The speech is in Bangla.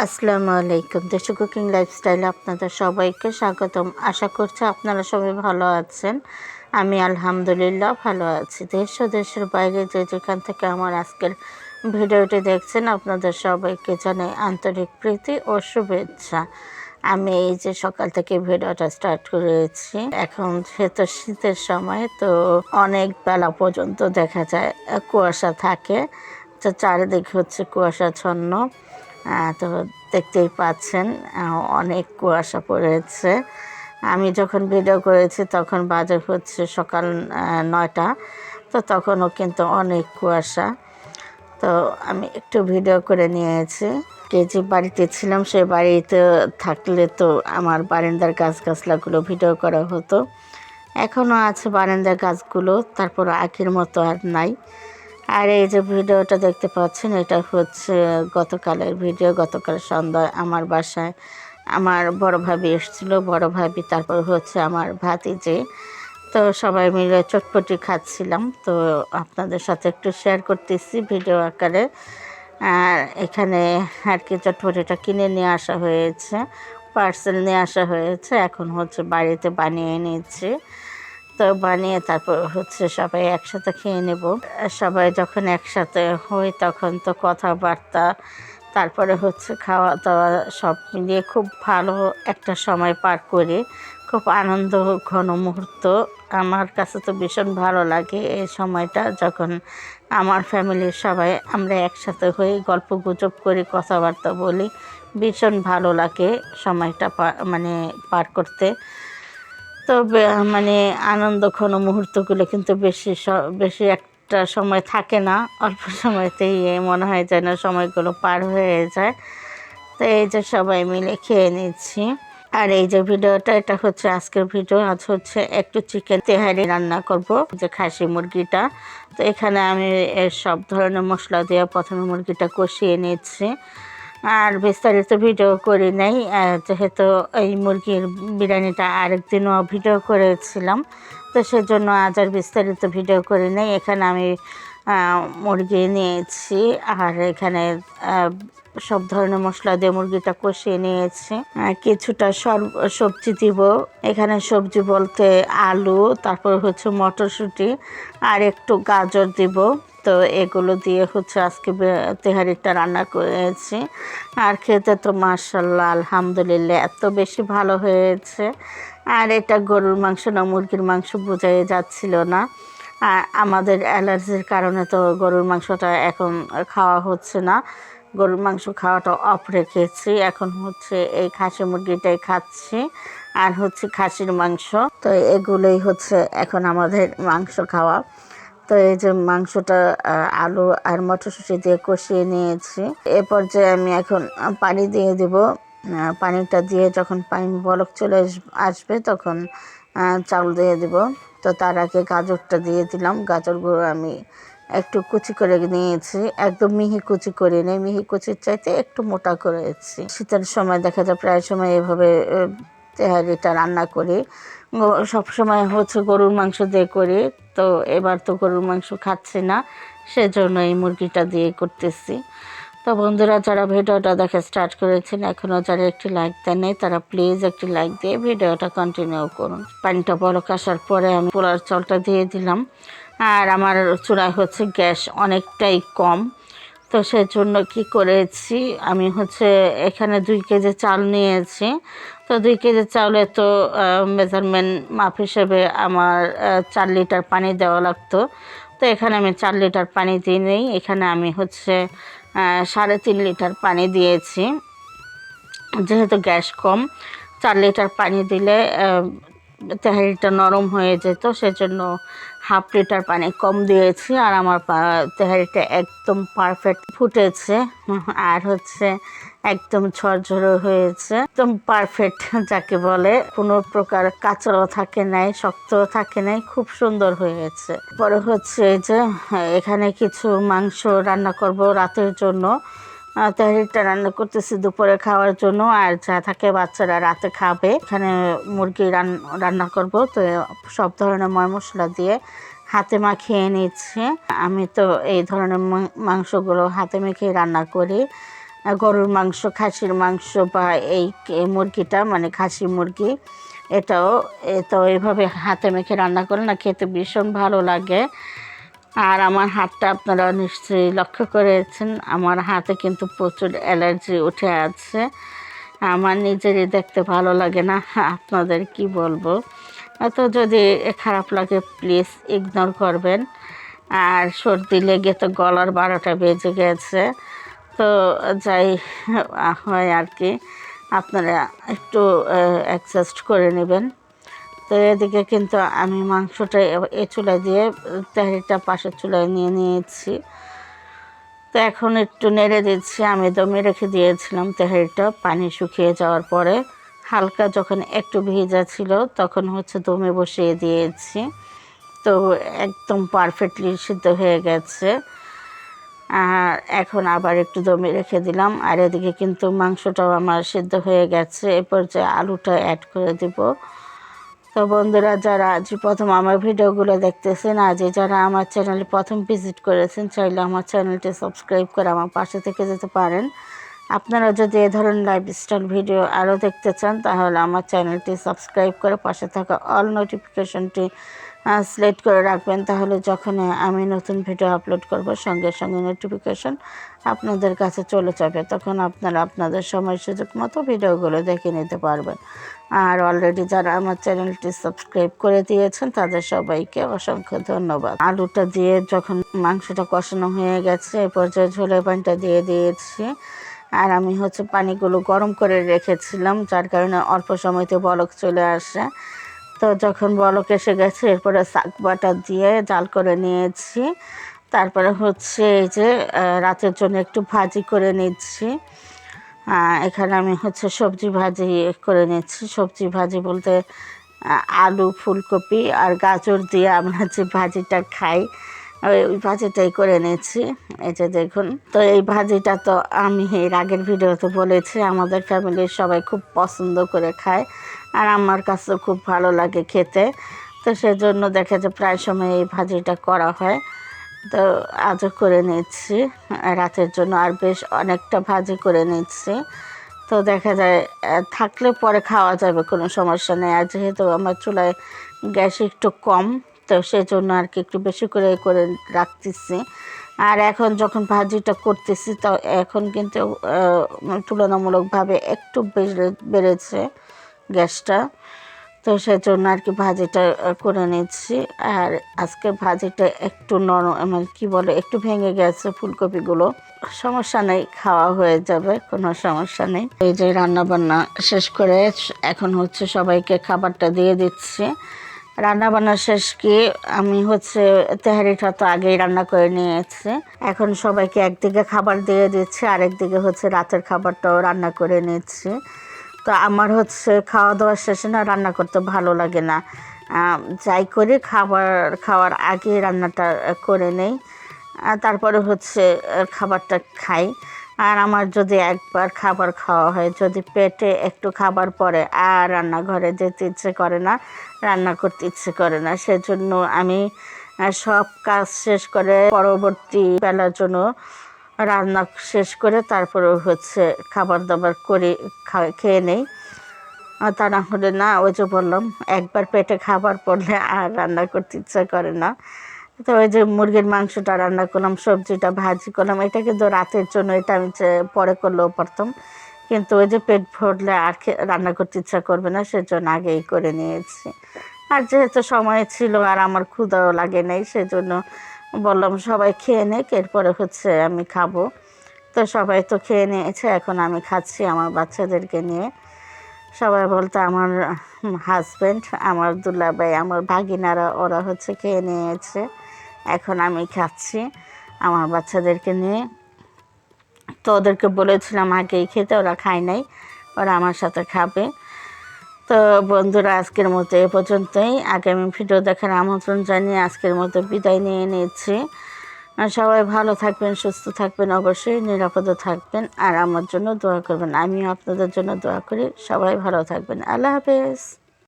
আসসালামু আলাইকুম। দেশি কুকিং লাইফস্টাইলে আপনাদের সবাইকে স্বাগতম। আশা করছি আপনারা সবাই ভালো আছেন। আমি আলহামদুলিল্লাহ ভালো আছি। দেশ ও দেশের বাইরে যে যেখান থেকে আমার আজকের ভিডিওটি দেখছেন, আপনাদের সবাইকে জানাই আন্তরিক প্রীতি ও শুভেচ্ছা। আমি এই যে সকাল থেকে ভিডিওটা স্টার্ট করেছি, এখন যেহেতু শীতের সময়, তো অনেক বেলা পর্যন্ত দেখা যায়, কুয়াশা থাকে। তো চারিদিক হচ্ছে কুয়াশাচ্ছন্ন। তো দেখতেই পাচ্ছেন অনেক কুয়াশা পড়েছে। আমি যখন ভিডিও করেছি তখন বাজে হচ্ছে সকাল নয়টা, তো তখনও কিন্তু অনেক কুয়াশা। তো আমি একটু ভিডিও করে নিয়েছি। কে যে বাড়িতে ছিলাম সে বাড়িতে থাকলে তো আমার বারান্দার গাছ গাছলাগুলো ভিডিও করা হতো। এখনও আছে বারান্দার গাছগুলো, তারপর আগের মতো আর নাই। আর এই যে ভিডিওটা দেখতে পাচ্ছেন, এটা হচ্ছে গতকালের ভিডিও, গতকাল সন্ধ্যায় আমার বাসায় আমার বড় ভাবি এসেছিল, বড় ভাবি, তারপর হচ্ছে আমার ভাতিজি। তো সবাই মিলে চটপটি খাচ্ছিলাম, তো আপনাদের সাথে একটু শেয়ার করতেছি ভিডিও আকারে। আর এখানে আর কি চটপটিটা কিনে নিয়ে আসা হয়েছে পার্সেল নিয়ে আসা হয়েছে, এখন হচ্ছে বাড়িতে বানিয়ে নিচ্ছি। তো বানিয়ে তারপর হচ্ছে সবাই একসাথে খেয়ে নেব। সবাই যখন একসাথে হই তখন তো কথাবার্তা, তারপরে হচ্ছে খাওয়া দাওয়া সব মিলিয়ে খুব ভালো একটা সময় পার করে। খুব আনন্দ, ঘন মুহূর্ত। আমার কাছে তো ভীষণ ভালো লাগে এই সময়টা যখন আমার ফ্যামিলির সবাই আমরা একসাথে হই, গল্প গুজব করি, কথাবার্তা বলি। ভীষণ ভালো লাগে সময়টা মানে পার করতে। তবে মানে আনন্দ ঘন মুহূর্তগুলো কিন্তু বেশি বেশি একটা সময় থাকে না। অল্প সময়তেই মনে হয় যেন সময়গুলো পার হয়ে যায়। তো এই যে সবাই মিলে খেয়ে নিচ্ছি। আর এই যে ভিডিওটা, এটা হচ্ছে আজকের ভিডিও। আজ হচ্ছে একটু চিকেন তেহারি রান্না করব যে খাসি মুরগিটা। তো এখানে আমি সব ধরনের মশলা দিয়ে প্রথমে মুরগিটা কষিয়ে নিচ্ছি। আর বিস্তারিত ভিডিও করি নাই যেহেতু এই মুরগির বিরিয়ানিটা আরেকদিনও ভিডিও করেছিলাম, তো সেজন্য আজ আর বিস্তারিত ভিডিও করি নাই। এখানে আমি মুরগি নিয়েছি, আর এখানে সব ধরনের মশলা দিয়ে মুরগিটা কষিয়ে নিয়েছি। কিছুটা সর- সবজি দিব। এখানে সবজি বলতে আলু, তারপর হচ্ছে মটরশুঁটি, আর একটু গাজর দিব। তো এগুলো দিয়ে হচ্ছে আজকে তেহারিটা রান্না করেছি। আর খেতে তো মার্শাল্লাহ আলহামদুলিল্লাহ, এত বেশি ভালো হয়েছে। আর এটা গরুর মাংস না, মুরগির মাংস বোঝাই যাচ্ছিল না। আর আমাদের অ্যালার্জির কারণে তো গরুর মাংসটা এখন খাওয়া হচ্ছে না। গরুর মাংস খাওয়াটা অফ রেখেছি। এখন হচ্ছে এই খাসি মুরগিটাই খাচ্ছি। আর হচ্ছে খাসির মাংস। তো এগুলোই হচ্ছে এখন আমাদের মাংস খাওয়া। তো এই যে মাংসটা আলু আর মটরশুঁটি দিয়ে কষিয়ে নিয়েছি। এ পর্যায়ে আমি এখন পানি দিয়ে দেব। পানিটা দিয়ে যখন পানি বলক চলে আস- আসবে তখন চাউল দিয়ে দেব। তো তার আগে গাজরটা দিয়ে দিলাম। গাজরগুলো আমি একটু কুচি করে নিয়েছি। একদম মিহি কুচি করে নেই। মিহি কুচির চাইতে একটু মোটা করেছি। শীতের সময় দেখা যায় প্রায় সময় এভাবে তেহারিটা রান্না করি। সব সময় হচ্ছে গরুর মাংস দিয়ে করি। তো এবার তো গরুর মাংস খাচ্ছি না, সেজন্য এই মুরগিটা দিয়ে করতেছি। তো বন্ধুরা, যারা ভিডিওটা দেখে স্টার্ট করেছেন এখনও যারা একটি লাইক দেন নাই, তারা প্লিজ একটি লাইক দিয়ে ভিডিওটা কন্টিনিউ করুন। পানিটা বলক আসার পরে আমি পোলার চালটা দিয়ে দিলাম। আর আমার চূড়ায় হচ্ছে গ্যাস অনেকটাই কম। তো সেজন্য কি করেছি, আমি হচ্ছে এখানে দুই কেজি চাল নিয়েছি। তো দুই কেজি চাউলে তো মেজারমেন্ট মাপ হিসেবে আমার চার লিটার পানি দেওয়া লাগতো। তো এখানে আমি চার লিটার পানি দিই নিই। এখানে আমি হচ্ছে সাড়ে তিন লিটার পানি দিয়েছি। যেহেতু গ্যাস কম, চার লিটার পানি দিলে তেহারিটা নরম হয়ে যেত, সেজন্য হাফ লিটার পানি কম দিয়েছি আর আমার তেহারিটা একদম পারফেক্ট ফুটেছে। আর হচ্ছে একদম ঝরঝরে হয়েছে। একদম পারফেক্ট যাকে বলে। কোনো প্রকার কাঁচাও থাকে নাই, শক্তও থাকে নাই, খুব সুন্দর হয়েছে। পরে হচ্ছে যে, এখানে কিছু মাংস রান্না করব রাতের জন্য। তেহারিটা রান্না করতেছি দুপুরে খাওয়ার জন্য, আর যা থাকে বাচ্চারা রাতে খাবে। এখানে মুরগি রান- রান্না করব, তো সব ধরনের ময় মশলা দিয়ে হাতে মাখিয়ে নিচ্ছে। আমি তো এই ধরনের মাংসগুলো হাতে মেখে রান্না করি। গরুর মাংস, খাসির মাংস বা এই মুরগিটা মানে খাসি মুরগি, এটাও তো এইভাবে হাতে মেখে রান্না করে না, খেতে ভীষণ ভালো লাগে। আর আমার হাতটা আপনারা নিশ্চয়ই লক্ষ্য করেছেন, আমার হাতে কিন্তু প্রচুর অ্যালার্জি উঠে আছে। আমার নিজেরই দেখতে ভালো লাগে না, আপনাদের কি বলব? তো যদি খারাপ লাগে প্লিজ ইগনোর করবেন। আর সর্দি লেগে তো গলার বারোটা বেজে গেছে। তো যাই হয় আর কি, আপনারা একটু অ্যাডজাস্ট করে নেবেন। তো এদিকে কিন্তু আমি মাংসটা এ- চুলায় দিয়ে, তেহারিটা পাশের চুলায় নিয়ে নিয়েছি। তো এখন একটু নেড়ে দিচ্ছি। আমি দমে রেখে দিয়েছিলাম তেহারিটা পানি শুকিয়ে যাওয়ার পরে। হালকা যখন একটু ভেজা ছিল তখন হচ্ছে দমে বসিয়ে দিয়েছি। তো একদম পারফেক্টলি সিদ্ধ হয়ে গেছে। আর এখন আবার একটু দমে রেখে দিলাম। আর এদিকে কিন্তু মাংসটাও আমার সিদ্ধ হয়ে গেছে। এ পর্যায়ে আলুটা অ্যাড করে দিব। তো বন্ধুরা, যারা আজ প্রথম আমার ভিডিওগুলো দেখতেছেন আজ যারা আমার চ্যানেলে প্রথম ভিজিট করেছেন, চাইলে আমার চ্যানেলটি সাবস্ক্রাইব করে আমার পাশে থেকে যেতে পারেন। আপনারা যদি এ ধরনের লাইফস্টাইল ভিডিও আরও দেখতে চান, তাহলে আমার চ্যানেলটি সাবস্ক্রাইব করে পাশে থাকা অল নোটিফিকেশনটি সিলেক্ট করে রাখবেন, তাহলে যখন আমি নতুন ভিডিও আপলোড করব, সঙ্গে সঙ্গে নোটিফিকেশন আপনাদের কাছে চলে যাবে। তখন আপনারা আপনাদের সময় সুযোগ মতো ভিডিওগুলো দেখে নিতে পারবেন। আর অলরেডি যারা আমার চ্যানেলটি সাবস্ক্রাইব করে দিয়েছেন, তাদের সবাইকে অসংখ্য ধন্যবাদ। আলুটা দিয়ে যখন মাংসটা কষানো হয়ে গেছে, এ পর্যায়ে ঝোলের পানিটা দিয়ে দিয়েছি। আর আমি হচ্ছে পানিগুলো গরম করে রেখেছিলাম, যার কারণে অল্প সময়তে বলক চলে আসে। তো যখন বলক এসে গেছে, এরপরে শাক বাটা দিয়ে জাল করে নিয়েছি। তারপরে হচ্ছে এই যে রাতের জন্য একটু ভাজি করে নিচ্ছি। এখানে আমি হচ্ছে সবজি ভাজি করে নিচ্ছি। সবজি ভাজি বলতে আলু, ফুলকপি আর গাজর দিয়ে আমরা যে ভাজিটা খাই, ওই ভাজিটাই করে নিয়েছি এই যে দেখুন, তো এই ভাজিটা তো আমি এর আগের ভিডিওতে বলেছি, আমাদের ফ্যামিলির সবাই খুব পছন্দ করে খায়। আর আমার কাছেও খুব ভালো লাগে খেতে। তো সেজন্য দেখা যায় প্রায় সময় এই ভাজিটা করা হয়। তো আজও করে নিচ্ছি, রাতের জন্য আর বেশ অনেকটা ভাজি করে নিচ্ছি। তো দেখা যায় থাকলে পরে খাওয়া যাবে, কোনো সমস্যা নেই। আর যেহেতু আমার চুলায় গ্যাস একটু কম, তো সেজন্য আর কি একটু বেশি করে করে রাখতেছি। আর এখন যখন ভাজিটা করতেছি, তো এখন কিন্তু তুলনামূলকভাবে একটু বেড়ে বেড়েছে। গ্যাসটা। তো সেজন্য আর কি ভাজিটা করে নিচ্ছি। আর আজকে ভাজিটা একটু নরম মানে কী বলে, একটু ভেঙে গেছে ফুলকপিগুলো। সমস্যা নেই, খাওয়া হয়ে যাবে, কোনো সমস্যা নেই। এই যে রান্না বান্না শেষ করে এখন হচ্ছে সবাইকে খাবারটা দিয়ে দিচ্ছি। রান্না বান্না শেষ কি, আমি হচ্ছে তেহারিটা তো আগেই রান্না করে নিয়েছি। এখন সবাইকে একদিকে খাবার দিয়ে দিচ্ছি, আরেকদিকে হচ্ছে রাতের খাবারটাও রান্না করে নিচ্ছি। তো আমার হচ্ছে খাওয়া দাওয়ার শেষে না রান্না করতে ভালো লাগে না। যাই করি খাবার, খাওয়ার আগে রান্নাটা করে নেই। তারপরে হচ্ছে খাবারটা খাই। আর আমার যদি একবার খাবার খাওয়া হয়, যদি পেটে একটু খাবার পরে আর রান্নাঘরে যেতে ইচ্ছে করে না, রান্না করতে ইচ্ছে করে না, সেজন্য আমি সব কাজ শেষ করে পরবর্তী বেলার জন্য রান্না শেষ করে তারপরে হচ্ছে খাবার দাবার করে খেয়ে নেই। তা না হলে না, ওই যে বললাম, একবার পেটে খাবার পড়লে আর রান্না করতে ইচ্ছা করে না। তো ওই যে মুরগির মাংসটা রান্না করলাম, সবজিটা ভাজি করলাম এটা কিন্তু রাতের জন্য, এটা আমি পরে করলেও পারতাম। কিন্তু ওই যে পেট ভরলে আর রান্না করতে ইচ্ছা করবে না, সেজন্য আগেই করে নিয়েছি। আর যেহেতু সময় ছিল আর আমার ক্ষুধাও লাগে নাই, সেজন্য বললাম, সবাই খেয়ে নেক, এরপরে হচ্ছে আমি খাব। তো সবাই তো খেয়ে নিয়েছে, এখন আমি খাচ্ছি আমার বাচ্চাদেরকে নিয়ে। সবাই বলতে, আমার হাজব্যান্ড আমার দুলাভাই, আমার ভাগিনারা, ওরা হচ্ছে খেয়ে নিয়েছে, এখন আমি খাচ্ছি আমার বাচ্চাদেরকে নিয়ে। তো ওদেরকে বলেছিলাম, আগেই খেতে, ওরা খায় নাই, ওরা আমার সাথে খাবে। তো বন্ধুরা, আজকের মতো এ পর্যন্তই। আগামী ভিডিও দেখার আমন্ত্রণ জানিয়ে আজকের মতো বিদায় নিয়ে আর সবাই ভালো থাকবেন, সুস্থ থাকবেন, অবশ্যই নিরাপদে থাকবেন। আর আমার জন্য দোয়া করবেন। আমিও আপনাদের জন্য দোয়া করি। সবাই ভালো থাকবেন। আল্লাহ হাফেজ।